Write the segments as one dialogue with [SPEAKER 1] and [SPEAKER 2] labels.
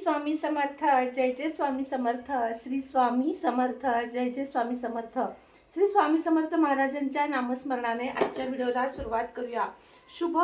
[SPEAKER 1] स्वामी समर्थ जय जय स्वामी समर्थ श्री स्वामी समर्थ जय जय स्वामी समर्थ. श्री स्वामी समर्थ महाराजांच्या नामस्मरणाने आजच्या व्हिडिओला सुरुवात करूया. शुभ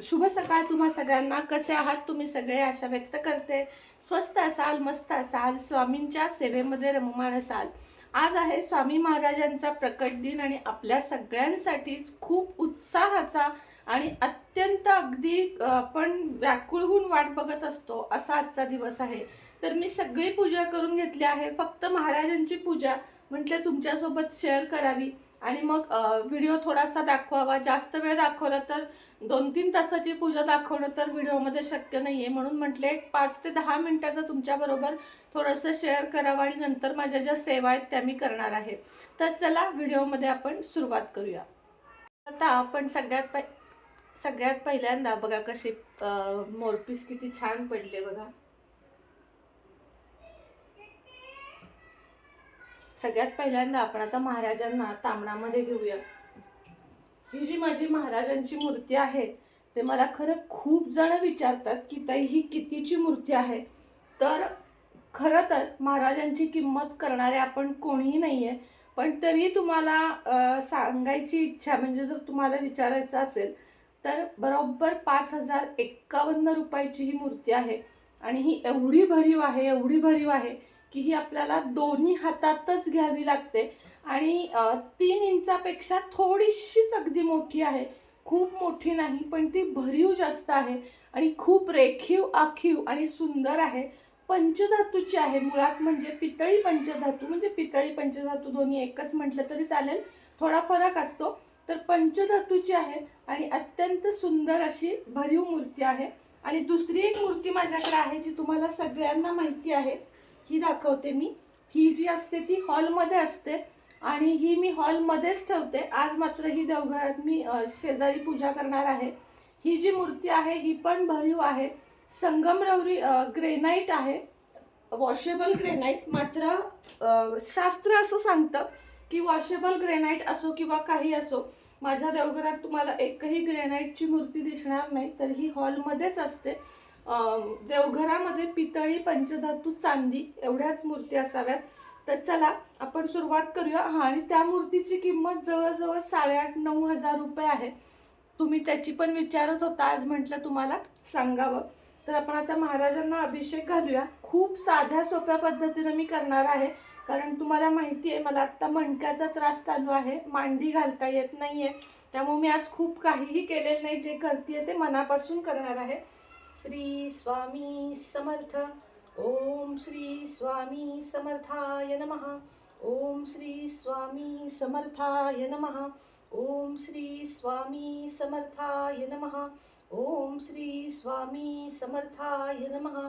[SPEAKER 1] शुभ सकाळ तुम्हा सगळ्यांना. कसे आहात तुम्ही सगळे? आशा व्यक्त करते. स्वस्त असाल मस्त असाल स्वामींच्या सेवेमध्ये रममाण असाल. आज आहे स्वामी महाराजांचा प्रकट दिन आणि आपल्या सगळ्यांसाठीच खूप उत्साहाचा आणि अत्यंत अगदी आपण व्याकुळ होऊन वाट बघत असतो असा आजचा दिवस आहे. तर मी सगळी पूजा करून घेतली आहे. फक्त महाराजांची पूजा म्हटलं तुमच्यासोबत शेअर करावी. आणि मग व्हिडिओ थोडासा दाखवावा. जास्त वेळ दाखवला तर दोन तीन तासाची पूजा दाखवणं तर व्हिडिओमध्ये शक्य नाही आहे म्हणून म्हटले एक पाच ते दहा मिनटाचं तुमच्याबरोबर थोडंसं शेअर करावं आणि नंतर माझ्या ज्या सेवा आहेत त्या मी करणार आहे. तर चला व्हिडिओमध्ये आपण सुरुवात करूया. आता आपण सगळ्यात सगळ्यात पहिल्यांदा बघा कशी मोरपीस किती छान पडले बघा. सगळ्यात पहिल्यांदा आपण आता महाराजांना तांबणामध्ये घेऊया. ही जी माझी महाराजांची मूर्ती आहे ते मला खरं खूप जण विचारतात की ताई ही कितीची मूर्ती आहे? तर खरं तर महाराजांची किंमत करणारे आपण कोणीही नाही आहे पण तरी तुम्हाला सांगायची इच्छा म्हणजे जर तुम्हाला विचारायचं असेल तर बरोबर पाच हजार एक्कावन्न रुपयाची ही मूर्ती आहे. आणि ही एवढी भरीव आहे एवढी भरीव आहे की ही आपल्याला दोन्ही हातातच घ्यावी लागते. आणि तीन इंचापेक्षा थोडीशीच अगदी मोठी आहे. खूप मोठी नाही पण ती भरीव जास्त आहे. आणि खूप रेखीव आखीव आणि सुंदर आहे. पंचधातूची आहे. मुळात म्हणजे पितळी पंचधातू म्हणजे पितळी पंचधातू दोन्ही एकच म्हटलं तरी चालेल. थोडा फरक असतो. तर पंचधातूची आहे आणि अत्यंत सुंदर अशी भरीव मूर्ती आहे. आणि दुसरी एक मूर्ती माझ्याकडे आहे जी तुम्हाला सगळ्यांना माहिती आहे ही दाखवते मी. ही जी असते ती हॉलमध्ये असते. आणि ही मी हॉलमध्येच ठेवते. आज मात्र ही देवघरात मी शेजारी पूजा करणार आहे. ही जी मूर्ती आहे ही पण भरीव आहे. संगमरवरी ग्रेनाईट आहे. वॉशेबल ग्रेनाईट मात्र शास्त्र असं सांगतं की वॉशेबल ग्रेनाईट असो किंवा काही असो माझ्या देवघरात तुम्हाला एकही ग्रेनाईटची मूर्ती दिसणार नाही तर ही हॉलमध्येच असते देवघरामध्ये पितळी पंचधातू चांदी एवढ्याच मूर्ती असाव्यात. तर चला आपण सुरुवात करूया. हा आणि त्या मूर्तीची किंमत जवळजवळ साडेआठ नऊ हजार रुपये आहे. तुम्ही त्याची पण विचारत होता आज म्हटलं तुम्हाला सांगावं. तर आपण आता महाराजांना अभिषेक घालूया. खूप साध्या सोप्या पद्धतीनं मी करणार आहे. कारण तुम्हाला माहिती आहे मला आत्ता मणक्याचा त्रास चालू आहे. मांडी घालता येत नाही आहे त्यामुळे मी आज खूप काहीही केलेलं नाही. जे करते ते मनापासून करणार आहे. श्री स्वामी समर्थ. ओम श्री स्वामी समर्थाय नमः. ओम श्री स्वामी समर्थाय नमः. ओम श्री स्वामी समर्थाय नमः. ओम श्री स्वामी समर्थाय नमः.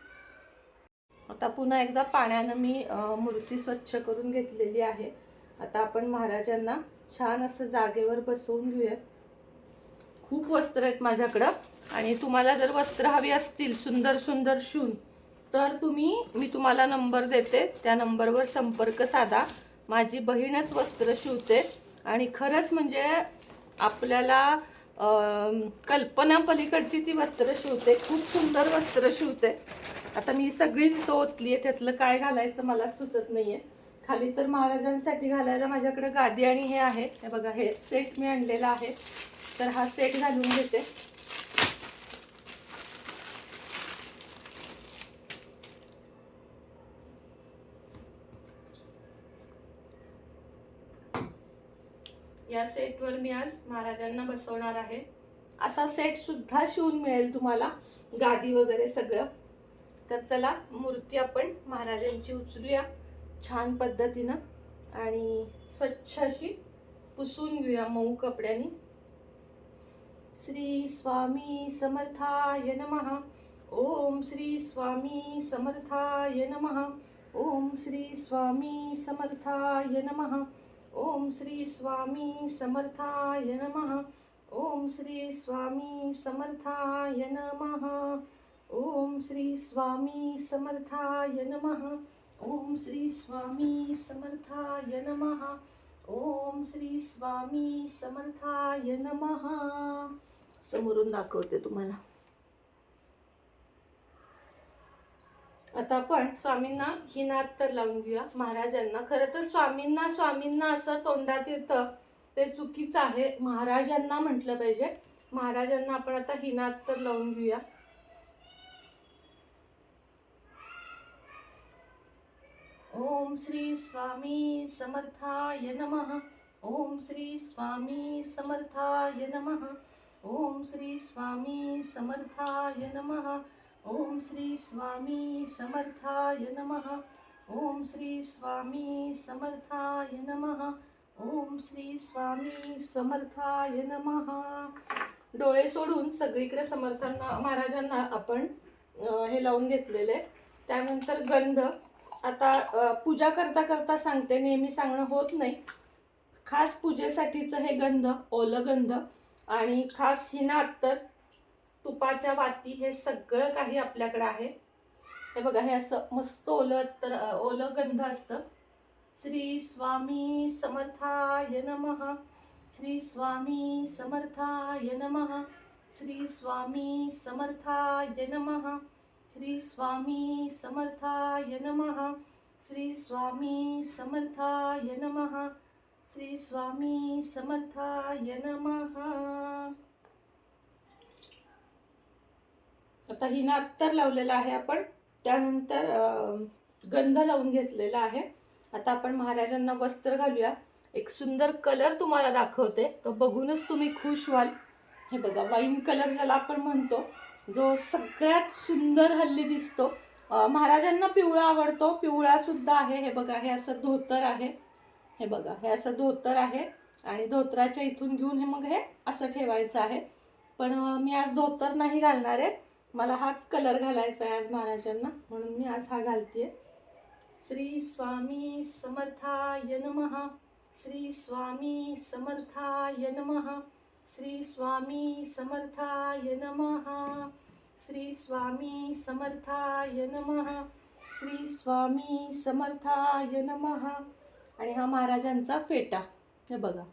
[SPEAKER 1] आता पुन्हा एकदा पाण्यानं मी मूर्ती स्वच्छ करून घेतलेली आहे. आता आपण महाराजांना छान असं जागेवर बसवून घेऊया. खूप वस्त्र आहेत माझ्याकडं आणि तुम्हाला जर वस्त्र हवी असतील सुंदर सुंदर शिवून तर तुम्ही मी तुम्हाला नंबर देते. त्या नंबरवर संपर्क साधा. माझी बहीणच वस्त्र शिवते आणि खरंच म्हणजे आपल्याला कल्पना पलीकडची ती वस्त्र शिवते. खूप सुंदर वस्त्र शिवते. आता मी सगळीच तोतली आहे. त्यातलं काय घालायचं मला सुचत नाही आहे खाली तर महाराजांसाठी घालायला माझ्याकडे गादी आणि हे आहे. हे बघा हे सेट मी आणलेला आहे. तर हा सेट घालून घेते. या सेटवर मी आज महाराजांना बसवणार आहे. असा सेट सुद्धा शिवून मिळेल तुम्हाला गादी वगैरे सगळं. तर चला मूर्ती आपण महाराजांची उचलूया छान पद्धतीनं आणि स्वच्छ अशी पुसून घेऊया मऊ कपड्याने. श्री स्वामी समर्थाय नमः. ओम श्री स्वामी समर्थाय नमः. ओम श्री स्वामी समर्थाय नमः. ओम श्री स्वामी समर्थाय नमः। ओम श्री स्वामी समर्थाय नमः। ओम श्री स्वामी समर्थाय नमः। ओम श्री स्वामी समर्थाय नमः। ओम श्री स्वामी समर्थाय नमः। समोरून दाखवते तुम्हाला. आता आपण स्वामींना ही नात तर लावून घेऊया. महाराजांना. खरं तर स्वामींना स्वामींना असं तोंडात येतं. ते चुकीचं आहे. महाराजांना म्हटलं पाहिजे. महाराजांना आपण आता ही नात तर लावून घेऊया. ओम श्री स्वामी समर्थाय नमः. ओम श्री स्वामी समर्थाय नमः. ओम श्री स्वामी समर्थाय नमः. ओम श्री स्वामी समर्थाय नमः। ओम श्री स्वामी समर्थाय नमः। ओम श्री स्वामी समर्थाय नमः। डोळे सोडून सगळीकडे समर्थांना महाराजांना आपण हे लावून घेतलेले त्यानंतर गंध. आता पूजा करता करता सांगते नेहमी सांगणं होत नाही. खास पूजेसाठीचं हे गंध ओलं गंध. आणि खास हिना अत्तर. तुपाच्या वाती हे सगळं काही आपल्याकडे आहे. हे बघा हे असं मस्त ओलं तर ओलं गंध असतं. श्री स्वामी समर्थाय नमः. श्री स्वामी समर्थाय नमः. श्री स्वामी समर्थाय नमः. श्री स्वामी समर्थाय नमः. श्री स्वामी समर्थाय नमः. श्री स्वामी समर्थाय नमः. आता हिनं अत्तर लावलेला आहे आपण. त्यानंतर गंध लावून घेतलेला आहे. आता आपण महाराजांना वस्त्र घालूया. एक सुंदर कलर तुम्हाला दाखवते. तो बघूनच तुम्ही खुश व्हाल. हे बघा वाईन कलर ज्याला आपण म्हणतो जो सगळ्यात सुंदर हल्ली दिसतो. महाराजांना पिवळा आवडतो. पिवळासुद्धा आहे. हे बघा हे असं धोतर आहे. हे बघा हे असं धोतर आहे. आणि धोतराच्या इथून घेऊन हे मग हे असं ठेवायचं आहे. पण मी आज धोतर नाही घालणार आहे. मला हाच कलर घालायचा आहे आज महाराजांना. म्हणून मी आज हा घालते श्री स्वामी समर्थाय नमः. श्री स्वामी समर्थाय नमः. श्री स्वामी समर्थाय नमः. श्री स्वामी समर्थाय नमः. श्री स्वामी समर्थाय नमः. आणि हा महाराजांचा फेटा. हे बघा.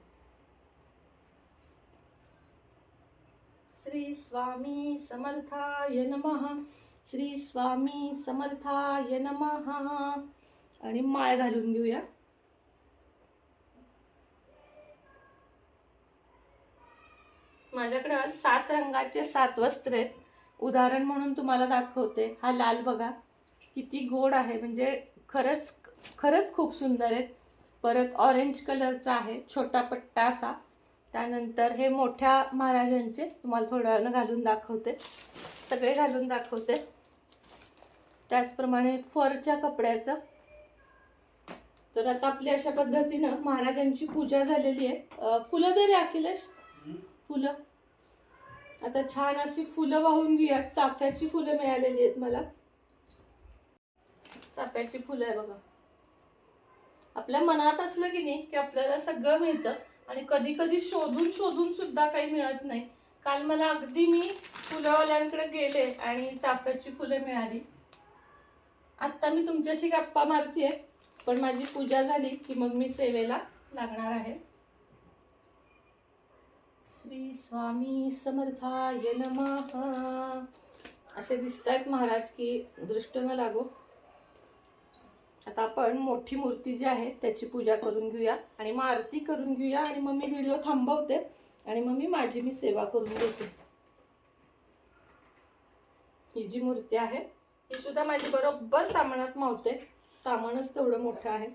[SPEAKER 1] श्री स्वामी समर्थाय नमः. श्री स्वामी समर्थाय नमः. आणि माळ घालून घेऊया. माझ्याकडं सात रंगाचे सात वस्त्र आहेत. उदाहरण म्हणून तुम्हाला दाखवते. हा लाल बघा. किती गोड आहे. म्हणजे खरंच खरंच खूप सुंदर आहेत. परत ऑरेंज कलरचा आहे. छोटा पट्टा असा. त्यानंतर हे मोठ्या महाराजांचे तुम्हाला थोड्या वेळानं घालून दाखवते. सगळे घालून दाखवते. त्याचप्रमाणे फरच्या कपड्याचं. तर आता आपली अशा पद्धतीनं महाराजांची पूजा झालेली आहे. फुलं दे रे अखिलेश? फुलं. आता छान अशी फुलं वाहून घेऊया चाफ्याची फुलं मिळालेली आहेत मला. चाफ्याची फुलं आहे बघा. आपल्या मनात असलं की नाही की आपल्याला सगळं मिळतं. आणि कधी कधी शोधून शोधून सुद्धा काही मिळत नाही. काल मला अगदी मी फुलंवाल्यांकडे गेले आणि चाफ्याची फुलं मिळाली. आत्ता मी तुमच्याशी गप्पा मारतीये पण माझी पूजा झाली की मग मी सेवेला लागणार आहे. श्री स्वामी समर्थाय नमः. असे दिसत आहेत महाराज की दृष्ट न लागो. आता आपण मोठी मूर्ती जी आहे त्याची पूजा करून घेऊया. आणि मग आरती करून घेऊया. आणि मग मी व्हिडिओ थांबवते. आणि मग मी माझी मी सेवा करून घेते. ही जी मूर्ती आहे ही सुद्धा माझी बरोबर तामणात मावते. तामणच तेवढं मोठं आहे.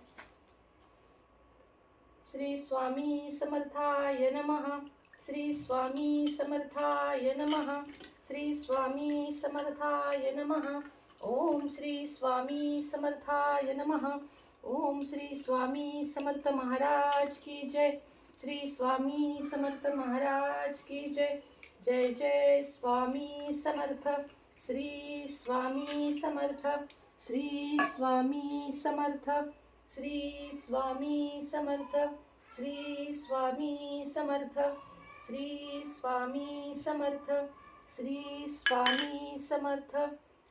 [SPEAKER 1] श्री स्वामी समर्थाय नमः. श्री स्वामी समर्थाय नमः. श्री स्वामी समर्थाय नमः. ओम श्री स्वामी समर्थाय नमः। ओम श्री स्वामी समर्थ महाराज की जय। श्री स्वामी समर्थ महाराज की जय। जय जय स्वामी समर्थ। श्री स्वामी समर्थ। श्री स्वामी समर्थ। श्री स्वामी समर्थ। श्री स्वामी समर्थ। श्री स्वामी समर्थ। श्री स्वामी समर्थ।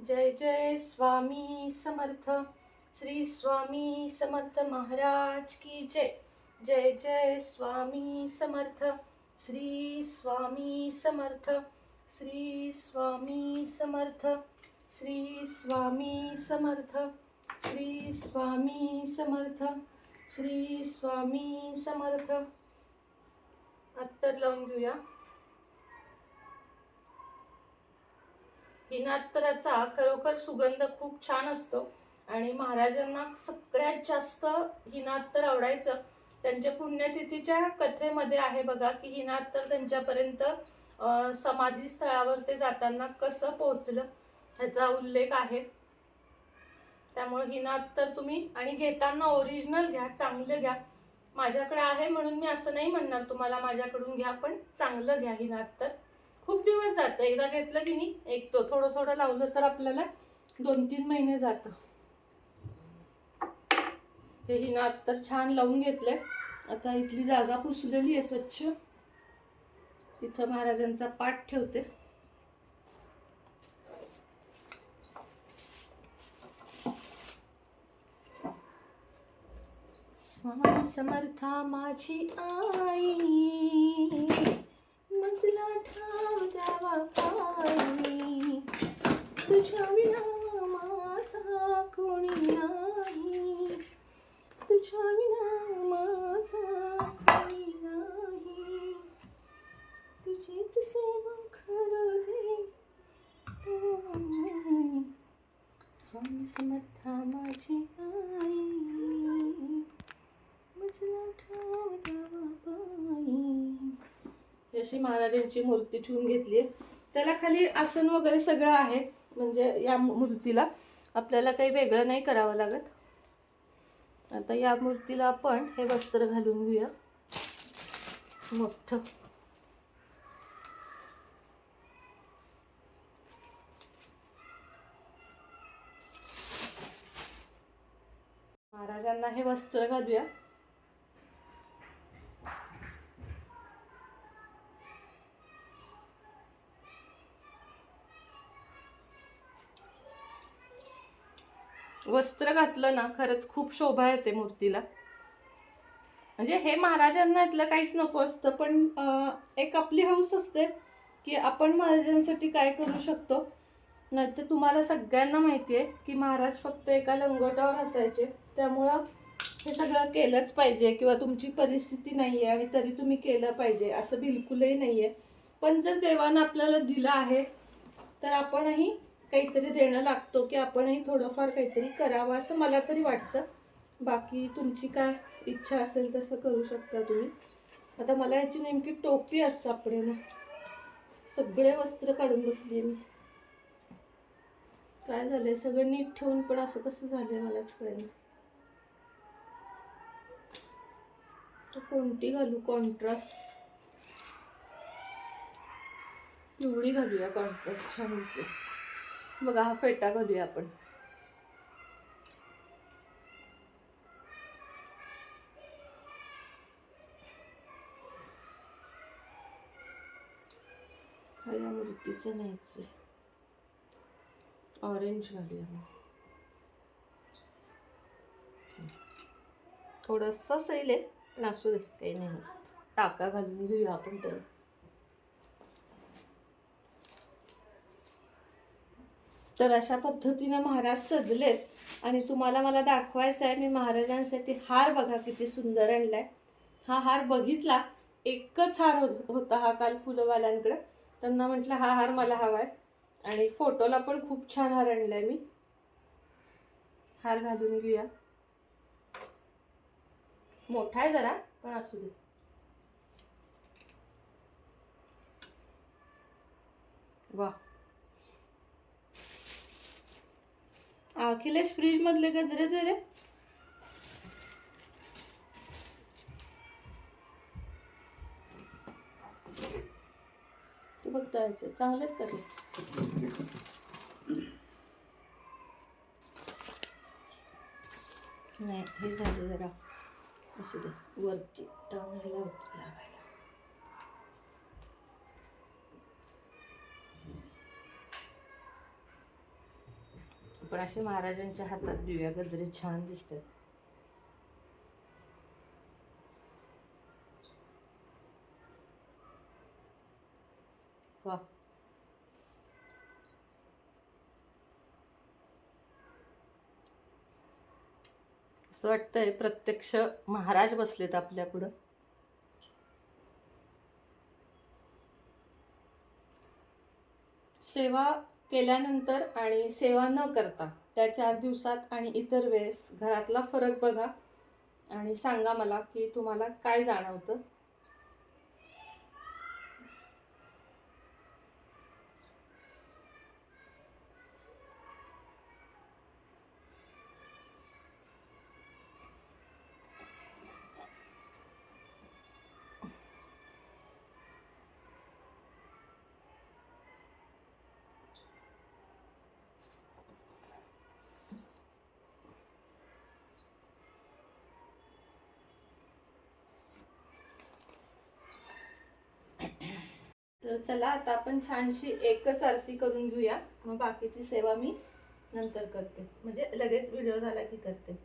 [SPEAKER 1] जय जय स्वामी समर्थ। श्री स्वामी समर्थ महाराज की जय। जय जय स्वामी समर्थ। श्री स्वामी समर्थ। श्री स्वामी समर्थ। श्री स्वामी समर्थ। श्री स्वामी समर्थ। श्री स्वामी समर्थ। अत्तर लावून घेऊया. हिनात्तराचा खरोखर सुगंध खूप छान असतो. आणि महाराजांना सगळ्यात जास्त हिनात्तर आवडायचं. त्यांच्या पुण्यतिथीच्या कथेमध्ये आहे बघा की हिनात्तर त्यांच्यापर्यंत समाधी स्थळावर ते जाताना कसं पोहोचलं ह्याचा उल्लेख आहे. त्यामुळे हिनात्तर तुम्ही आणि घेताना ओरिजिनल घ्या चांगलं घ्या. माझ्याकडे आहे म्हणून मी असं नाही म्हणणार तुम्हाला माझ्याकडून घ्या पण चांगलं घ्या हिनात्तर. खूप दिवस जातं. एकदा घेतलं की नाही एक तो थोडं थोडं लावलं तर आपल्याला दोन तीन महिने जातं. हे हिनं तर छान लावून घेतलंय. आता इथली जागा पुसलेली आहे स्वच्छ. तिथं महाराजांचा पाठ ठेवते. स्वामी समर्था माझी आई. मजला ठाव द्यावा पायी तुझ्या विना माझा कोणी नाही. तुझ्या विना माझा कोणी नाही. तुझीच सेवा खरं दे स्वामी समर्था माझी आई. मजला ठाव द्यावा पायी अशी महाराजांची मूर्ती ठेवून घेतली आहे. त्याला खाली आसन वगैरे सगळं आहे म्हणजे या मूर्तीला. आपल्याला काही वेगळं नाही करावं लागत. आता या मूर्तीला आपण हे वस्त्र घालून घेऊया. मोठं. महाराजांना हे वस्त्र घालूया. वस्त्र घातलं ना खरंच खूप शोभा येते मूर्तीला. म्हणजे हे महाराजांना इथलं काहीच नको असतं पण एक आपली हौस असते की आपण महाराजांसाठी काय करू शकतो. नाहीतर तुम्हाला सगळ्यांना माहिती आहे की महाराज फक्त एका लंगोटावर असायचे. त्यामुळं हे सगळं केलंच पाहिजे किंवा तुमची परिस्थिती नाही आहे आणि तरी तुम्ही केलं पाहिजे असं बिलकुलही नाही आहे पण जर देवानं आपल्याला दिलं आहे तर आपणही काहीतरी देणं लागतो की आपणही थोडंफार काहीतरी करावं असं मला तरी वाटतं. बाकी तुमची काय इच्छा असेल तसं करू शकता तुम्ही. आता मला याची नेमकी टोपी असं सापडेल सगळे वस्त्र काढून बसली मी. काय झालंय? सगळं नीट ठेवून पण असं कसं झालंय मलाच कळेल कोणती घालू? कॉन्ट्रास्ट पिवळी घालूया कॉन्ट्रास्ट छान दिसेल. बघा हा फेटा घालूया आपण. या मूर्तीचं नाहीच आहे. ऑरेंज घालूया मग. थोडंसं सैल आहे पण असू दे काही नाही टाका घालून घेऊया आपण त्याला तर अशा पद्धतीनं महाराज सजलेत. आणि तुम्हाला मला दाखवायचं आहे मी महाराजांसाठी हार बघा किती सुंदर आणलाय. हा हार बघितला एकच हार हो- होता हा काल फुलंवाल्यांकडं. त्यांना म्हटलं हा हार मला हवा आहे आणि फोटोला पण खूप छान हार आणला आहे मी. हार घालून घेऊया. मोठा आहे जरा पण असू दे. वा अखिलेश फ्रीज मधले गजरे दे रे तू बघता याचे चांगले आहेत का ते? नाही हे झालं जरा. असू दे वरती टांगायला होती. लावायला पण असे महाराजांच्या हातात दिव्या गजरे छान दिसतात. वा. असं वाटतंय प्रत्यक्ष महाराज बसलेत आपल्या पुढं सेवा केल्यानंतर आणि सेवा न करता त्या चार दिवसात आणि इतर वेळेस घरातला फरक बघा आणि सांगा मला की तुम्हाला काय जाणवतं? तर चला आता आपण छानशी एकच आरती करून घेऊया. मग बाकीची सेवा मी नंतर करते. म्हणजे लगेच व्हिडिओ झाला की करते.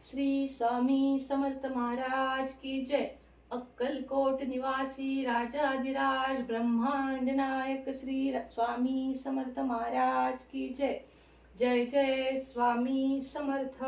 [SPEAKER 1] श्री स्वामी समर्थ महाराज की जय. अक्कलकोट निवासी राजाधिराज ब्रह्मांड नायक श्री स्वामी समर्थ महाराज की जय. जय जय स्वामी समर्थ.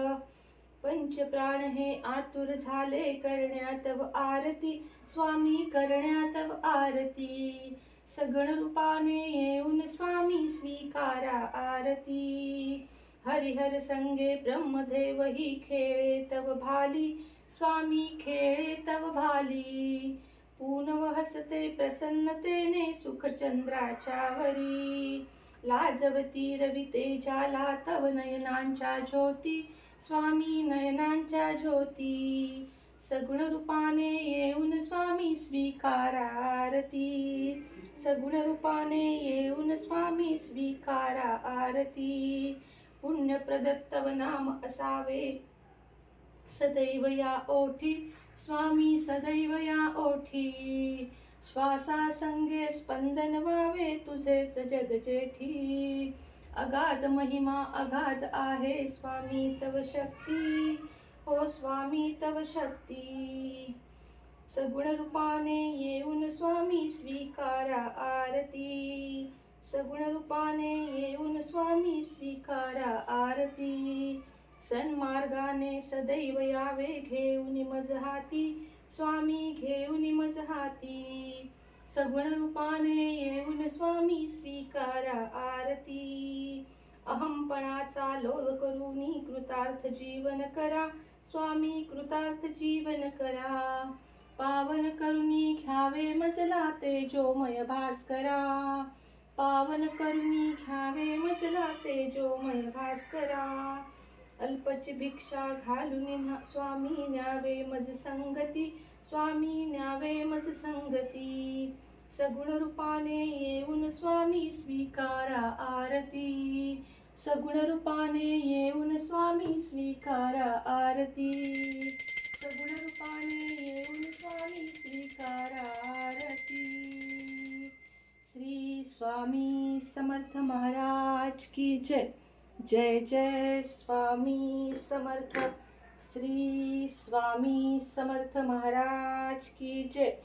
[SPEAKER 1] पंचप्राण हे आतुर झाले करण्यात आरती. स्वामी करण्यात आरती. सगण रूपाने येऊन स्वामी स्वीकारा आरती. हरिहर संगे ब्रह्मदेव ही खेळे तव भाली. स्वामी खेळे तव भाली. पूनव हसते प्रसन्नतेने सुखचंद्राच्या वरी. लाजवती रवी तेजाला तव नयनांच्या ज्योती. स्वामी नयनांच्या ज्योती. सगुण रूपाने येऊन स्वामी स्वीकारा आरती सगुण रूपाने येऊन स्वामी स्वीकारा आरती पुण्य प्रदत्तव नाम असावे. सदैव या ओठी. स्वामी सदैव या ओठी. श्वासा संगे स्पंदन व्हावे तुझेच जग जेठी. अगाध महिमा अगाध आहे स्वामी तव शक्ती. हो स्वामी तव शक्ती. सगुण रूपाने येऊन स्वामी स्वीकारा आरती. सगुण रूपाने येऊन स्वामी स्वीकारा आरती. सन्मार्गाने सदैव यावे घेऊन मज हाती स्वामी घेऊन मज हाती सगुण रूपाने येऊन स्वामी स्वीकारा आरती. अहमपणाचा लोभ करूनी कृतार्थ जीवन करा. स्वामी कृतार्थ जीवन करा. पावन करुणी घ्यावे मजला तेजोमय भास्करा. पावन करुणी घ्यावे मजला तेजोमय भास्करा. अल्पची भिक्षा घालून स्वामी न्यावे मज संगती स्वामी न्यावे मज संगती. सगुण रूपाने येऊन स्वामी स्वीकारा आरती. सगुण रूपाने येऊन स्वामी स्वीकारा आरती. सगुण रूपाने येऊन स्वामी स्वीकारा आरती. श्री स्वामी समर्थ महाराज की जय. जय जय स्वामी समर्थ। श्री स्वामी समर्थ महाराज की जय।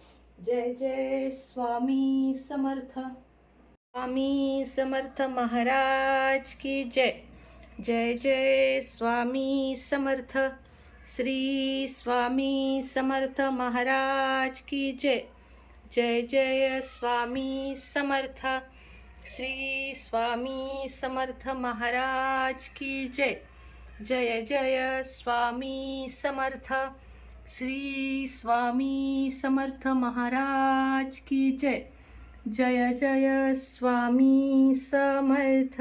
[SPEAKER 1] जय जय स्वामी समर्थ। स्वामी समर्थ महाराज की जय। जय जय स्वामी समर्थ। श्री स्वामी समर्थ महाराज की जय। जय जय स्वामी समर्थ। श्री स्वामी समर्थ महाराज की जय। जय जय स्वामी समर्थ। श्री स्वामी समर्थ महाराज की जय। जय जय स्वामी समर्थ।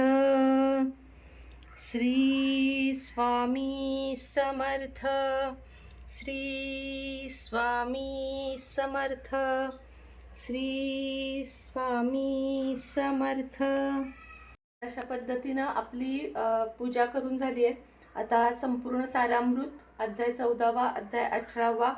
[SPEAKER 1] श्री स्वामी समर्थ। श्री स्वामी समर्थ। श्री स्वामी समर्थ. अशा पद्धतीनं आपली पूजा करून झाली आहे. आता संपूर्ण सारामृत अध्याय चौदावा अध्याय अठरावा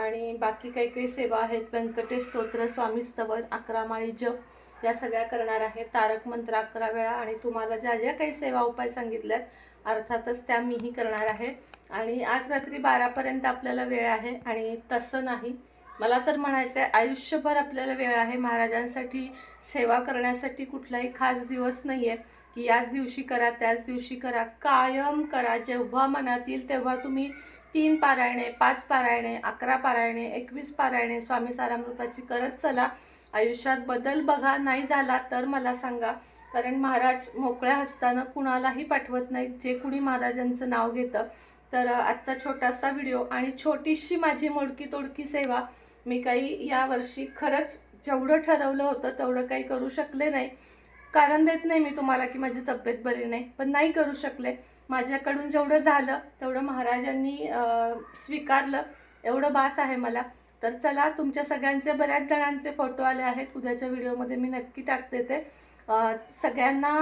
[SPEAKER 1] आणि बाकी काही काही सेवा आहेत. व्यंकटेश स्तोत्र स्वामी स्तवन अकरा माळी जप या सगळ्या करणार आहे. तारक मंत्र अकरा वेळा आणि तुम्हाला ज्या ज्या काही सेवा उपाय सांगितल्यात अर्थातच त्या मीही करणार आहे. आणि आज रात्री बारापर्यंत आपल्याला वेळ आहे आणि तसं नाही. मला तर म्हणायचं आहे आयुष्यभर आपल्याला वेळ आहे महाराजांसाठी सेवा करण्यासाठी कुठलाही खास दिवस नाही आहे की याच दिवशी करा त्याच दिवशी करा कायम करा. जेव्हा मनात येईल तेव्हा तुम्ही तीन पारायणे पाच पारायणे अकरा पारायणे एकवीस पारायणे स्वामी सारामृताची करत चला. आयुष्यात बदल बघा नाही झाला तर मला सांगा. कारण महाराज मोकळ्या हस्तानं कुणालाही पाठवत नाहीत. जे कुणी महाराजांचं नाव घेतं. तर आजचा छोटासा व्हिडिओ आणि छोटीशी माझी मोडकी तोडकी सेवा मी काही यावर्षी खरंच जेवढं ठरवलं होतं तेवढं काही करू शकले नाही. कारण देत नाही मी तुम्हाला की माझी तब्येत बरी नाही. पण नाही करू शकले. माझ्याकडून जेवढं झालं तेवढं महाराजांनी स्वीकारलं एवढं बास आहे मला. तर चला तुमच्या सगळ्यांचे बऱ्याच जणांचे फोटो आले आहेत. उद्याच्या व्हिडिओमध्ये मी नक्की टाकते ते. सगळ्यांना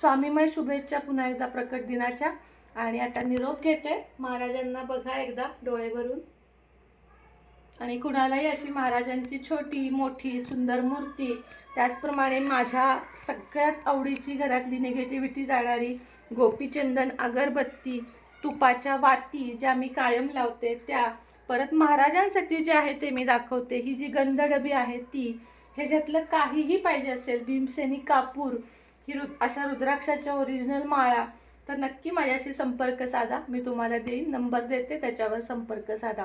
[SPEAKER 1] स्वामीमय शुभेच्छा पुन्हा एकदा प्रकट दिनाच्या. आणि आता निरोप घेते. महाराजांना बघा एकदा डोळे भरून. आणि कुणालाही अशी महाराजांची छोटी मोठी सुंदर मूर्ती त्याचप्रमाणे माझ्या सगळ्यात आवडीची घरातली निगेटिव्हिटी जाणारी गोपीचंदन अगरबत्ती तुपाच्या वाती ज्या मी कायम लावते त्या परत महाराजांसाठी जे आहे ते मी दाखवते. ही जी गंधडबी आहे ती ह्याच्यातलं काहीही पाहिजे असेल भीमसेनी कापूर ही रु अशा रुद्राक्षाच्या ओरिजिनल माळा तर नक्की माझ्याशी संपर्क साधा. मी तुम्हाला देईन नंबर देते त्याच्यावर संपर्क साधा.